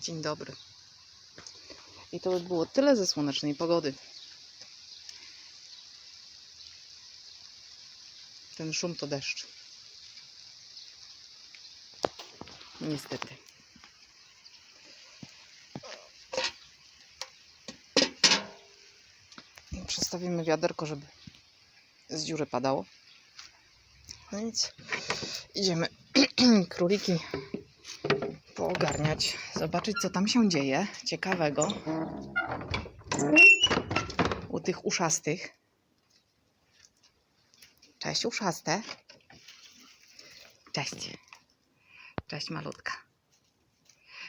Dzień dobry. I to by było tyle ze słonecznej pogody. Ten szum to deszcz. Niestety. Przestawimy wiaderko, żeby z dziury padało. No nic. Idziemy króliki poogarniać, zobaczyć co tam się dzieje ciekawego u tych uszastych. Cześć uszaste. Cześć. Cześć malutka.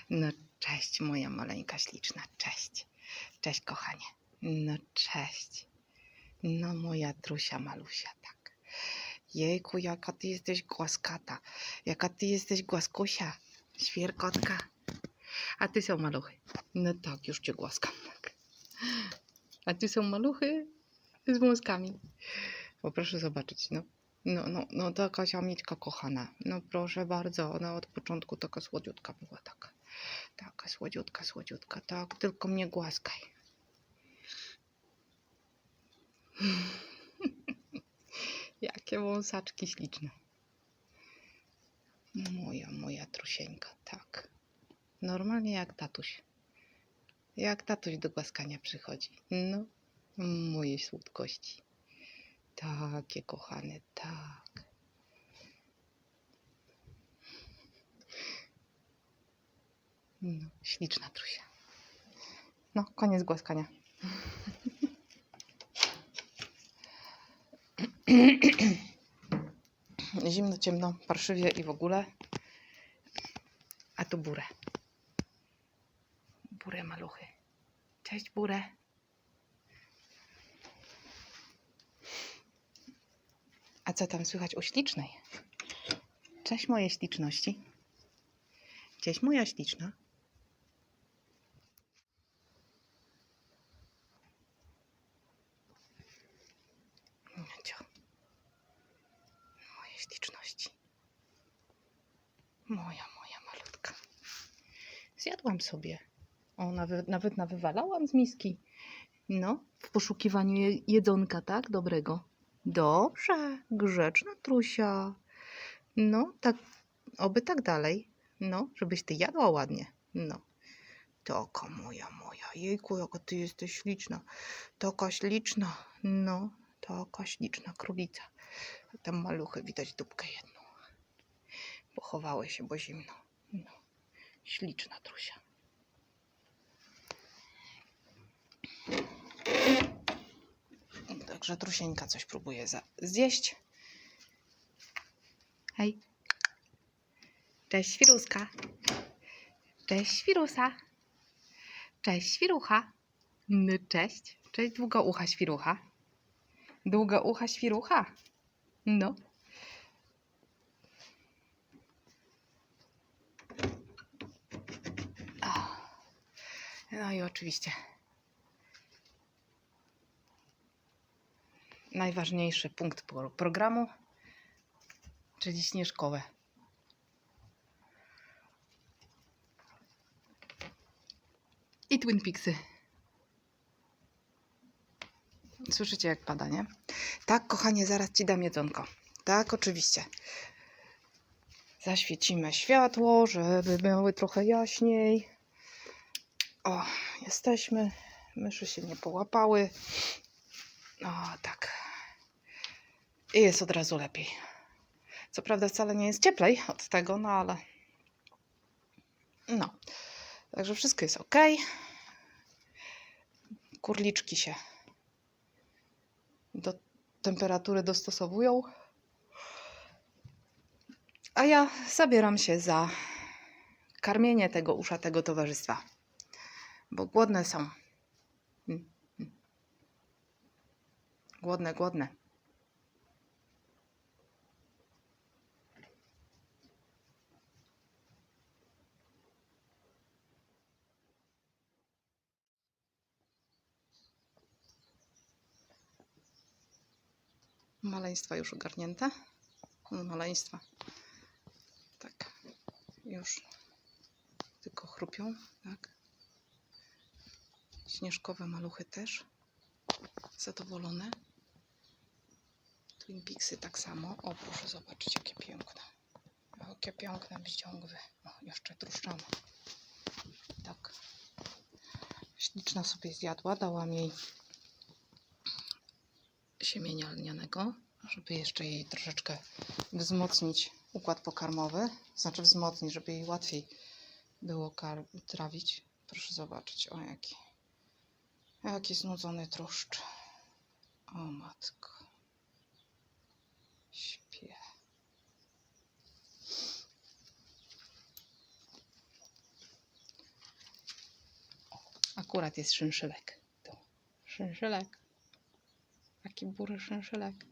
No cześć moja maleńka śliczna. Cześć. Cześć kochanie. No cześć. No moja trusia malusia, tak. Jejku, jaka ty jesteś głaskata. Jaka ty jesteś głaskusia. Świerkotka. A ty są maluchy. No tak, już cię głaskam. Tak. A tu są maluchy z wąskami. Bo proszę zobaczyć, no. No, no, no taka siamiczka kochana. No proszę bardzo, ona od początku taka słodziutka była taka. Taka słodziutka, słodziutka. Tak, tylko mnie głaskaj. Jakie wąsaczki śliczne. Moja, moja trusieńka, tak. Normalnie jak tatuś. Jak tatuś do głaskania przychodzi. No, moje słodkości. Takie kochane, tak. No, śliczna trusia. No, koniec głaskania. Zimno, ciemno, parszywie i w ogóle. A tu burę. Burę maluchy. Cześć burę. A co tam słychać u ślicznej? Cześć moje śliczności. Cześć moja śliczna. Cio. Moje śliczności. Moja, moja malutka. Zjadłam sobie. O, nawet, nawet nawywalałam z miski. No, w poszukiwaniu je- jedzonka, tak? Dobrego. Dobrze, grzeczna trusia. No, tak, oby tak dalej. No, żebyś ty jadła ładnie. No. Taka moja, moja. Jejku, jaka ty jesteś śliczna. Taka śliczna. No, taka śliczna królica. Tam maluchy, widać dupkę jedną. Pochowały się, bo zimno. No, śliczna trusia. Także trusieńka coś próbuje zjeść. Hej. Cześć świruska. Cześć świrusa. Cześć świrucha. No cześć. Cześć długoucha świrucha. Długoucha świrucha. No. No i oczywiście najważniejszy punkt pro- programu, czyli śnieżkowe. I Twin Peaksy. Słyszycie jak pada, nie? Tak, kochanie, zaraz ci dam jedzonko. Tak, oczywiście. Zaświecimy światło, żeby były trochę jaśniej. O, jesteśmy. Myszy się nie połapały. O, tak. I jest od razu lepiej. Co prawda wcale nie jest cieplej od tego, no ale. No. Także wszystko jest ok. Kurliczki się do temperatury dostosowują. A ja zabieram się za karmienie tego uszatego towarzystwa. Bo głodne są. Mm, mm. Głodne, głodne. Maleństwa już ogarnięte. No, Maleństwa. Tak. Już tylko chrupią, tak? Śnieżkowe maluchy też zadowolone. Twin Peaksy tak samo. O, proszę zobaczyć, jakie piękne. Jakie piękne wdziągwy. O, jeszcze truszczane. Tak. Śliczna sobie zjadła. Dałam jej siemienia lnianego, żeby jeszcze jej troszeczkę wzmocnić układ pokarmowy. Znaczy wzmocnić, żeby jej łatwiej było trawić. Proszę zobaczyć, o jaki. Jaki znudzony truszcz. O matko. Śpię. Akurat jest szynszylek. Tu. Szynszylek. Taki bury szynszylek.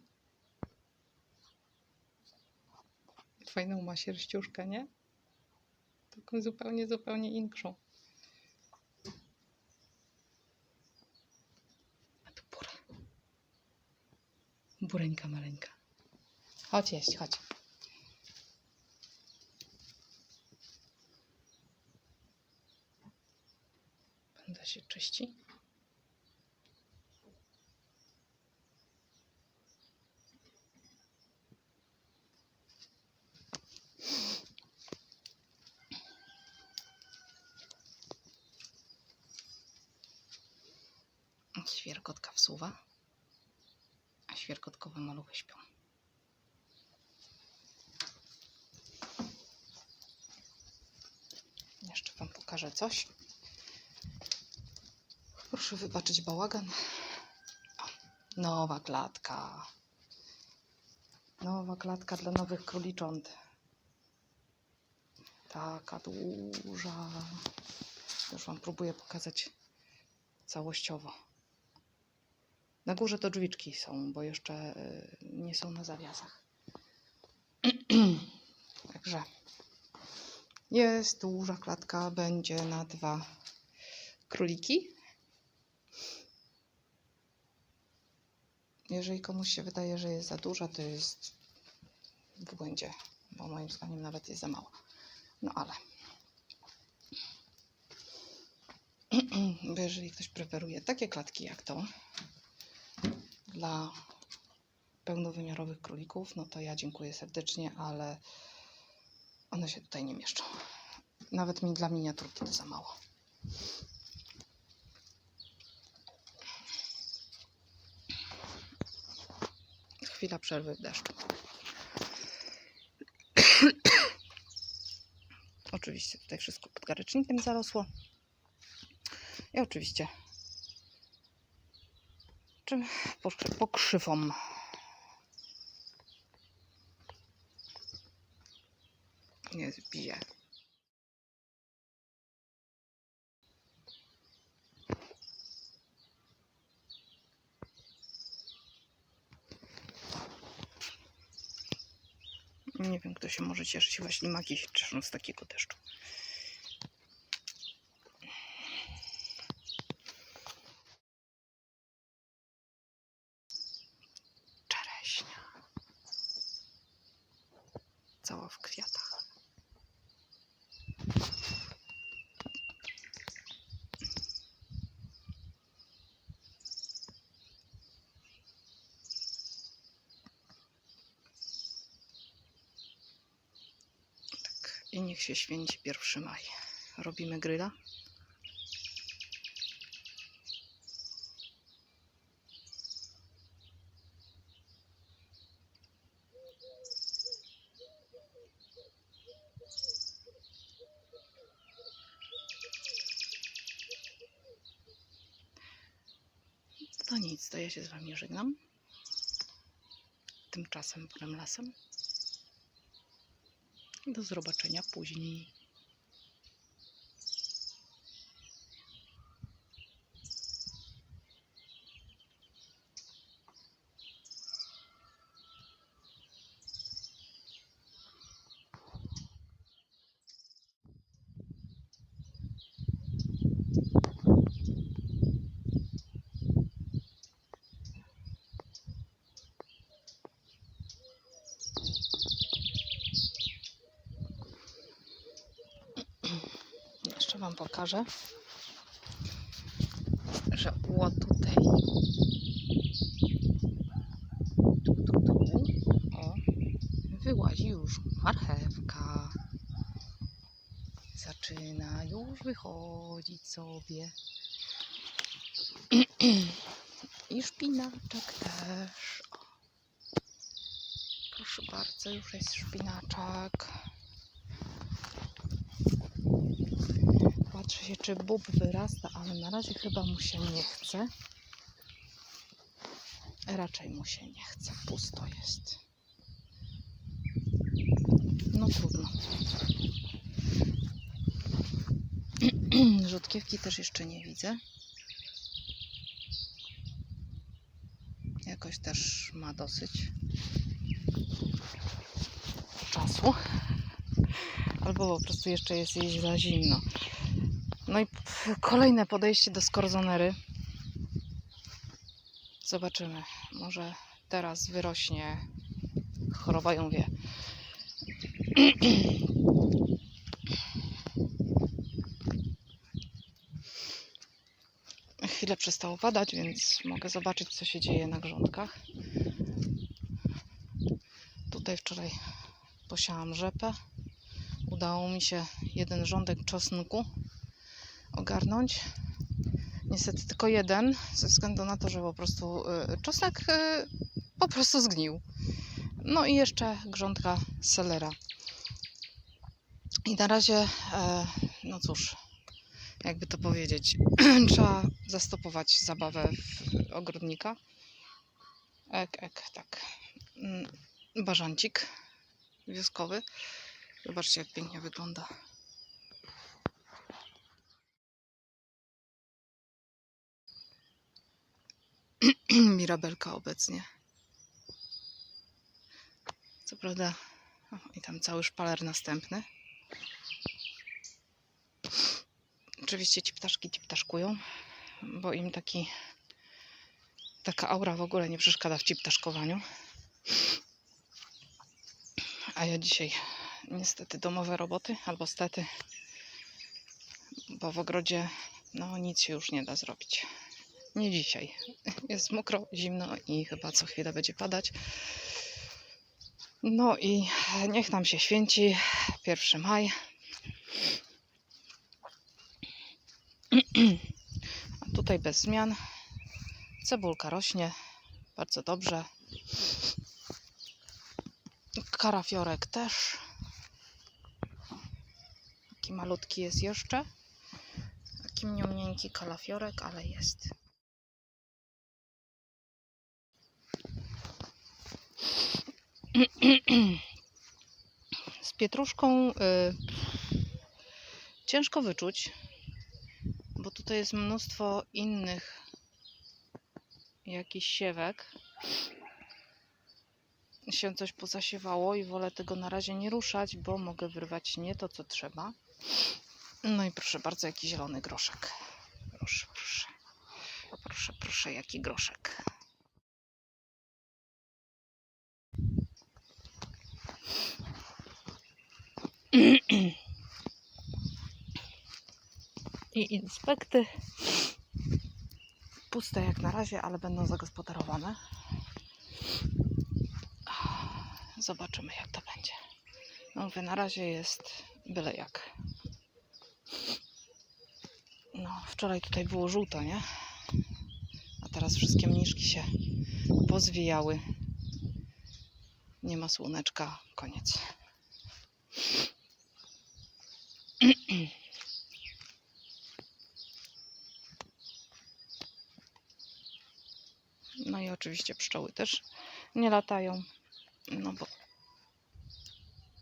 Fajną ma sierściuszkę, nie? Taką zupełnie, zupełnie inkszą. A tu bura. Bureńka maleńka. Chodź jeść, chodź. Panda się czyści. Świerkotka wsuwa, a świerkotkowe maluchy śpią. Jeszcze Wam pokażę coś. Proszę wybaczyć bałagan. Nowa klatka. Nowa klatka dla nowych królicząt. Taka duża. Już Wam próbuję pokazać całościowo. Na górze to drzwiczki są, bo jeszcze y, nie są na zawiasach. Także jest duża klatka, będzie na dwa króliki. Jeżeli komuś się wydaje, że jest za duża, to jest w błędzie, bo moim zdaniem nawet jest za mała. No ale bo jeżeli ktoś preferuje takie klatki jak to dla pełnowymiarowych królików, no to ja dziękuję serdecznie, ale one się tutaj nie mieszczą. Nawet mi dla miniaturki to za mało. Chwila przerwy w deszczu. Oczywiście tutaj wszystko pod garecznikiem zarosło. I oczywiście czym pokrzy- pokrzywą. Nie zbije. Nie wiem, kto się może cieszyć. Chyba ślimaki się cieszą z takiego deszczu. Czereśnia. Cała w kwiatach. Niech się święci 1 maj. Robimy gryla. To nic, to ja się z Wami żegnam. Tymczasem polem lasem. Do zobaczenia później. Pokażę, że było tutaj. Tu, tu, tu. O, wyłazi już marchewka. Zaczyna już wychodzić sobie. I szpinaczek też. Proszę bardzo, już jest szpinaczek. Patrzę się, czy bób wyrasta, ale na razie chyba mu się nie chce. Raczej mu się nie chce, pusto jest. No trudno. Rzodkiewki też jeszcze nie widzę. Jakoś też ma dosyć czasu. Albo po prostu jeszcze jest jej za zimno. No i kolejne podejście do skorzonery. Zobaczymy. Może teraz wyrośnie choroba ją wie. Chwilę przestało padać, więc mogę zobaczyć, co się dzieje na grządkach. Tutaj wczoraj posiałam rzepę. Udało mi się jeden rządek czosnku ogarnąć. Niestety tylko jeden, ze względu na to, że po prostu y, czosnek y, po prostu zgnił. No i jeszcze grządka selera. I na razie, e, no cóż, jakby to powiedzieć, trzeba zastopować zabawę w ogrodnika. Ek, ek, tak. Mm, Bażancik wioskowy. Zobaczcie, jak pięknie wygląda. Mirabelka obecnie. Co prawda, o, i tam cały szpaler następny. Oczywiście ci ptaszki ci ptaszkują, bo im taki taka aura w ogóle nie przeszkadza w ci ptaszkowaniu. A ja dzisiaj niestety domowe roboty, albo stety, bo w ogrodzie no nic się już nie da zrobić. Nie dzisiaj. Jest mokro, zimno i chyba co chwilę będzie padać. No i niech nam się święci 1 maj. A tutaj bez zmian. Cebulka rośnie bardzo dobrze. Karafiorek też. Taki malutki jest jeszcze. Taki mniemieńki kalafiorek, ale jest. Z pietruszką y, ciężko wyczuć, bo tutaj jest mnóstwo innych jakichś siewek. Się coś pozasiewało i wolę tego na razie nie ruszać, bo mogę wyrwać nie to, co trzeba. No i proszę bardzo, jaki zielony groszek. Proszę, proszę. Proszę, proszę, jaki groszek. I inspekty puste jak na razie, ale będą zagospodarowane. Zobaczymy jak to będzie. No mówię, na razie jest byle jak. No, wczoraj tutaj było żółto, nie? A teraz wszystkie mniszki się pozwijały. Nie ma słoneczka, koniec. No i oczywiście pszczoły też nie latają. No bo,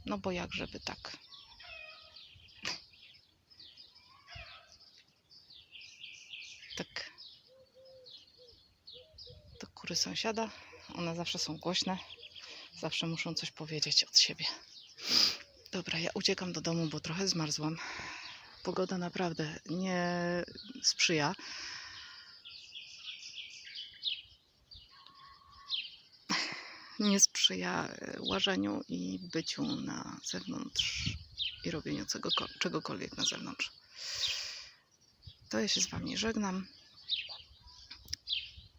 no bo jak żeby tak. Tak. To kury sąsiada. One zawsze są głośne. Zawsze muszą coś powiedzieć od siebie. Dobra, ja uciekam do domu, bo trochę zmarzłam. Pogoda naprawdę nie sprzyja. Nie sprzyja e, łażeniu i byciu na zewnątrz i robieniu czego, czegokolwiek na zewnątrz. To ja się z Wami żegnam.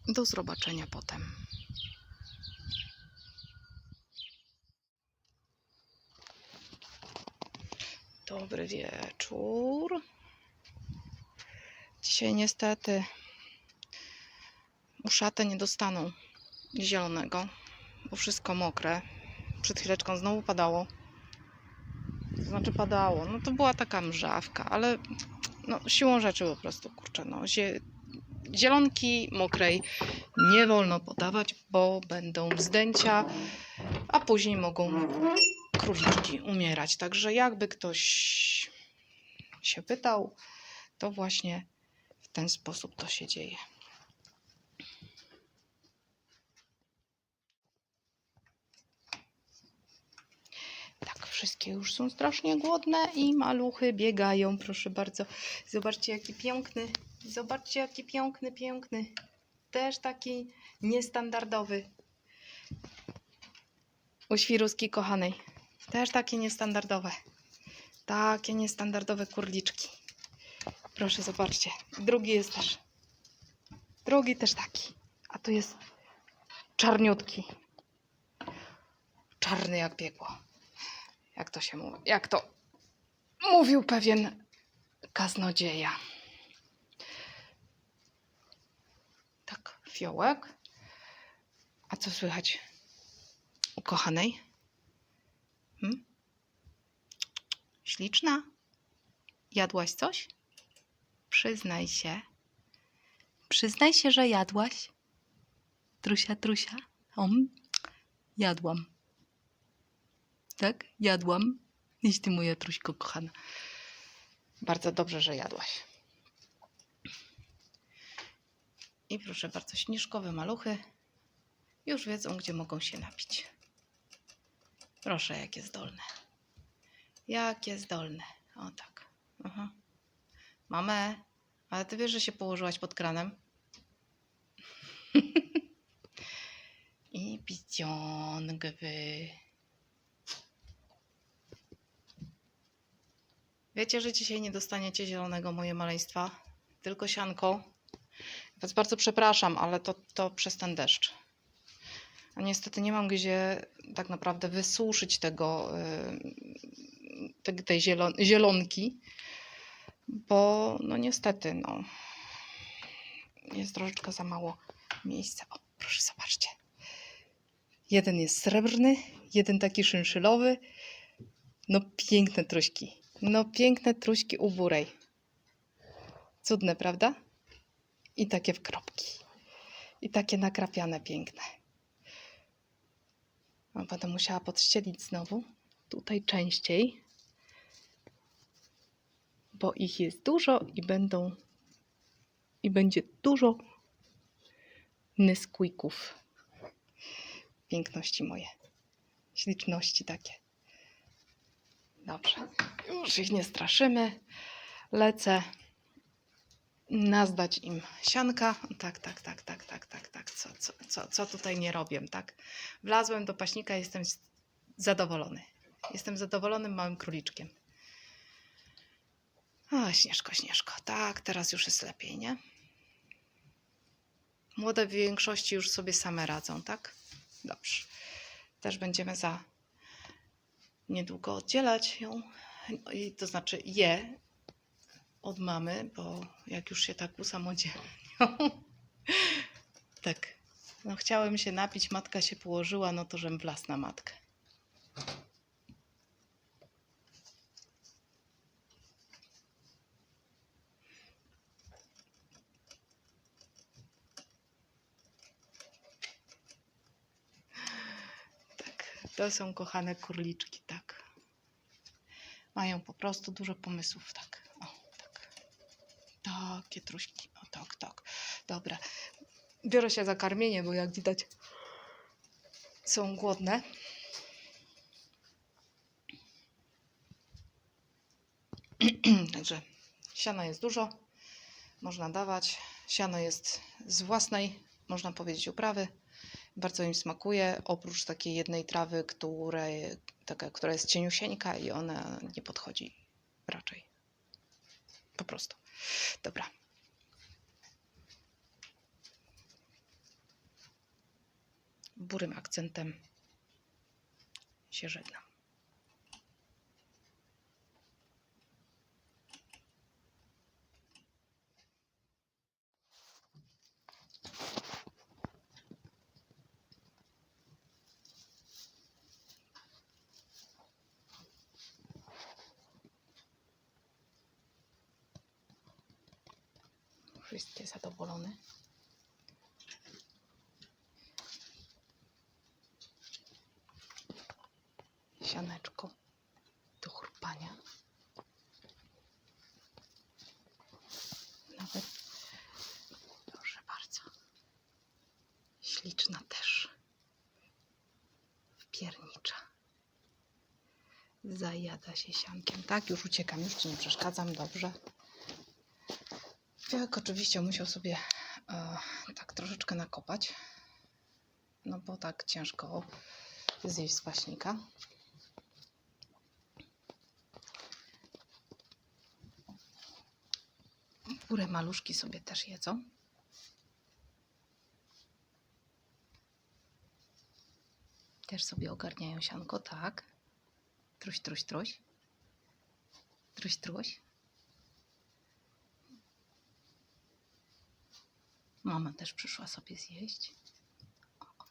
Do zobaczenia potem. Dobry wieczór. Dzisiaj niestety uszate nie dostaną zielonego, bo wszystko mokre. Przed chwileczką znowu padało. To znaczy padało. No to była taka mrzawka, ale no, siłą rzeczy po prostu, kurczę, no, zie, zielonki mokrej nie wolno podawać, bo będą zdęcia, a później mogą króliczki umierać. Także jakby ktoś się pytał, to właśnie w ten sposób to się dzieje. Tak, wszystkie już są strasznie głodne i maluchy biegają, proszę bardzo. Zobaczcie, jaki piękny, zobaczcie, jaki piękny, piękny. Też taki niestandardowy. U świruski kochanej. Też takie niestandardowe. Takie niestandardowe kurliczki. Proszę, zobaczcie. Drugi jest też. Drugi też taki. A tu jest czarniutki. Czarny jak piekło. Jak to się mówi? Jak to mówił pewien kaznodzieja. Tak, fiołek. A co słychać u kochanej? Hmm? Śliczna? Jadłaś coś? Przyznaj się. Przyznaj się, że jadłaś. Trusia, trusia. Om, jadłam. Tak, jadłam. Idź ty, moja truśko kochana. Bardzo dobrze, że jadłaś. I proszę bardzo, śnieżkowe maluchy już wiedzą, gdzie mogą się napić. Proszę, jakie zdolne. Jakie zdolne. O tak. Aha. Mamę, ale ty wiesz, że się położyłaś pod kranem? I piciągwy. Wiecie, że dzisiaj nie dostaniecie zielonego moje maleństwa, tylko sianko. Więc bardzo przepraszam, ale to, to przez ten deszcz. A niestety nie mam gdzie tak naprawdę wysuszyć tego, te- tej zielon zielonki, bo no niestety, no, jest troszeczkę za mało miejsca. O, proszę zobaczcie. Jeden jest srebrny, jeden taki szynszylowy. No piękne truśki. No piękne truśki u burej. Cudne, prawda? I takie w kropki. I takie nakrapiane piękne. No, będę musiała podścielić znowu. Tutaj częściej. Bo ich jest dużo i będą i będzie dużo nysquików. Piękności moje. Śliczności takie. Dobrze. Już ich nie straszymy. Lecę nazdać im sianka. Tak, tak, tak, tak, tak, tak, tak. Co, co, co, co tutaj nie robię, tak? Wlazłem do paśnika, jestem zadowolony. Jestem zadowolonym małym króliczkiem. A, Śnieżko, Śnieżko. Tak, teraz już jest lepiej, nie? Młode w większości już sobie same radzą, tak? Dobrze. Też będziemy za niedługo oddzielać ją, i to znaczy je od mamy, bo jak już się tak usamodzielnią. tak. No chciałem się napić, matka się położyła, no to żem wlazł na matkę. Tak, to są kochane kurliczki, tak. Mają po prostu dużo pomysłów, tak. O, tak. Takie truśki. O, tak, tak. Dobra. Biorę się za karmienie, bo jak widać są głodne. Także siana jest dużo, można dawać. Siano jest z własnej, można powiedzieć, uprawy bardzo im smakuje, oprócz takiej jednej trawy, której, taka, która jest cieniusieńka i ona nie podchodzi raczej. Po prostu. Dobra. Burym akcentem się żegnam. Wszystkie zadowolone. Sianeczko do chrupania. Nawet, proszę bardzo, śliczna też. Wpiernicza. Zajada się siankiem. Tak, już uciekam, już ci nie przeszkadzam, dobrze. Fiałek oczywiście musiał sobie e, tak troszeczkę nakopać, no bo tak ciężko zjeść z kwaśnika. Górę maluszki sobie też jedzą. Też sobie ogarniają sianko, tak. Truś, truś, truś. Truś, truś. Mama też przyszła sobie zjeść. O, o.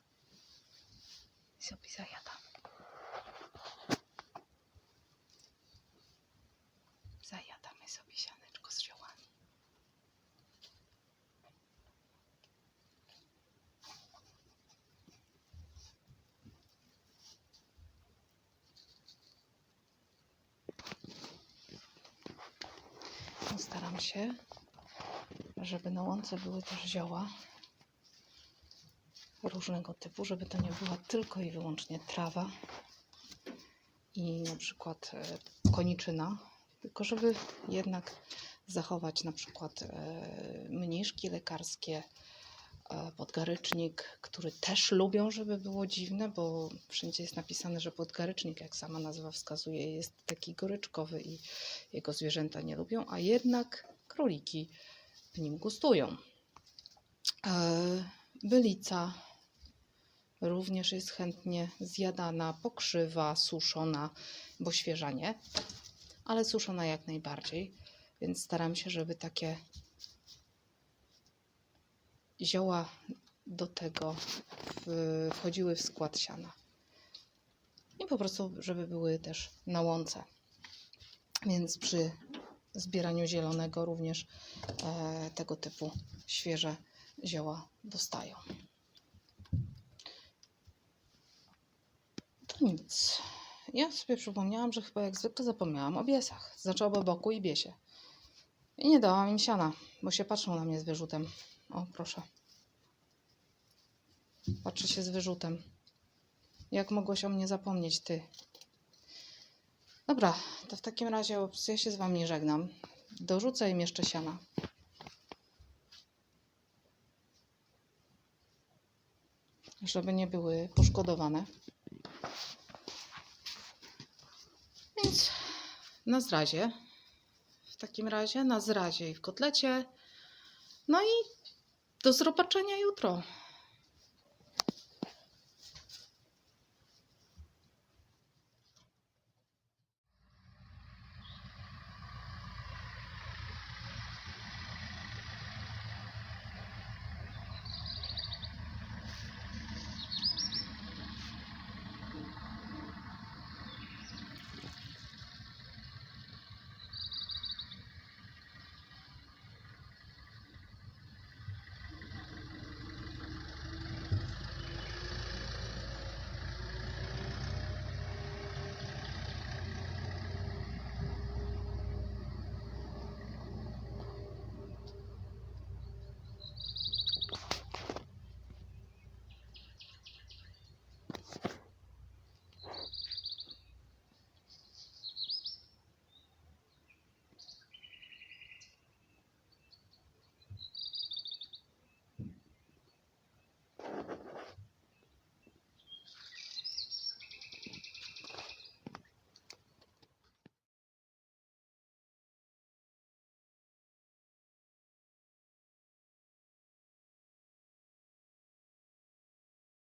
Sobie zajada. Zajadamy sobie sianeczko z ziołami. Postaram się, żeby na łące były też zioła różnego typu, żeby to nie była tylko i wyłącznie trawa i na przykład e, koniczyna, tylko żeby jednak zachować na przykład e, mniszki lekarskie, e, podgarycznik, który też lubią, żeby było dziwne, bo wszędzie jest napisane, że podgarycznik, jak sama nazwa wskazuje, jest taki goryczkowy i jego zwierzęta nie lubią, a jednak króliki w nim gustują. E, Bylica również jest chętnie zjadana, pokrzywa, suszona, bo świeża nie, ale suszona jak najbardziej, więc staram się, żeby takie zioła do tego wchodziły w skład siana. I po prostu, żeby były też na łące. Więc przy zbieraniu zielonego również e, tego typu świeże zioła dostają. To nic. Ja sobie przypomniałam, że chyba jak zwykle zapomniałam o biesach. Znaczy o boku i biesie. I nie dałam im siana, bo się patrzą na mnie z wyrzutem. O, proszę. Patrzy się z wyrzutem. Jak mogłeś o mnie zapomnieć, ty? Dobra, to w takim razie ja się z wami żegnam. Dorzucę im jeszcze siana. Żeby nie były poszkodowane. Więc na zrazie. W takim razie na zrazie i w kotlecie. No i do zobaczenia jutro.